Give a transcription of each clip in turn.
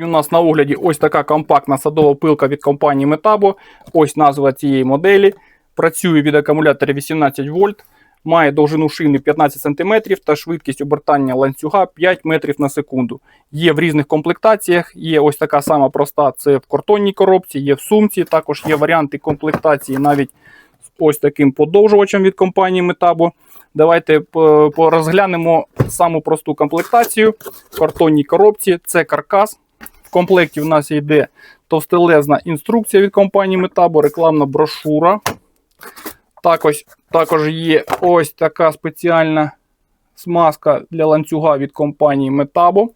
Сьогодні у нас на огляді ось така компактна садова пилка від компанії Metabo. Ось назва цієї моделі. Працює від акумулятора 18 вольт, має довжину шини 15 см та швидкість обертання ланцюга 5 метрів на секунду. Є в різних комплектаціях. Є ось така сама проста, це в картонній коробці, є в сумці. Також є варіанти комплектації навіть з ось таким подовжувачем від компанії Metabo. Давайте по- порозглянемо саму просту комплектацію в картонній коробці. Це каркас. В комплекті в нас йде товстелезна інструкція від компанії Metabo, рекламна брошура. Також, також є ось така спеціальна смазка для ланцюга від компанії Metabo.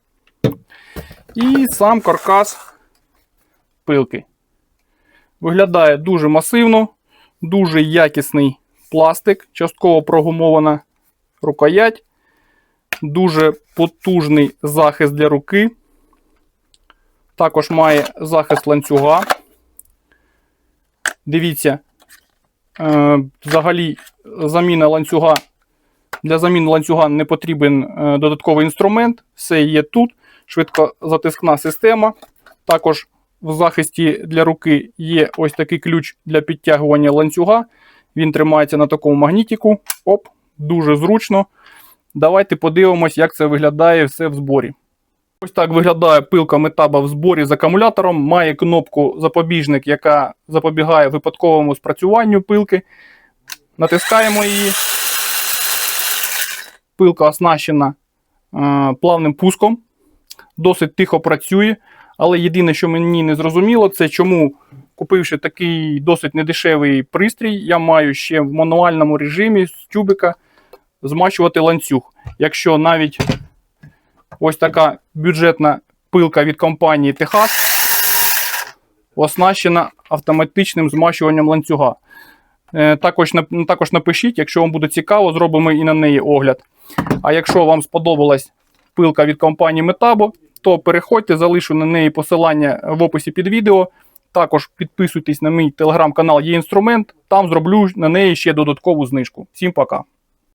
І сам каркас пилки. Виглядає дуже масивно, дуже якісний пластик, частково прогумована рукоять, дуже потужний захист для руки. Також має захист ланцюга. Дивіться, е, взагалі заміна ланцюга. Для заміни ланцюга не потрібен е, додатковий інструмент. Все є тут. Швидкозатискна система. Також в захисті для руки є ось такий ключ для підтягування ланцюга. Він тримається на такому магнітику. Оп, дуже зручно. Давайте подивимось, як це виглядає все в зборі. Ось так виглядає пилка метаба в зборі з акумулятором. Має кнопку запобіжник, яка запобігає випадковому спрацюванню пилки. Натискаємо її. Пилка оснащена е, плавним пуском. Досить тихо працює. Але єдине, що мені не зрозуміло, це чому, купивши такий досить недешевий пристрій, я маю ще в мануальному режимі з тюбика змащувати ланцюг. Якщо навіть ось така бюджетна пилка від компанії Техас оснащена автоматичним змащуванням ланцюга. Е, Також, також напишіть, якщо вам буде цікаво, зробимо і на неї огляд. А якщо вам сподобалась пилка від компанії Metabo, то переходьте, залишу на неї посилання в описі під відео. Також підписуйтесь на мій телеграм-канал є інструмент, там зроблю на неї ще додаткову знижку. Всім пока!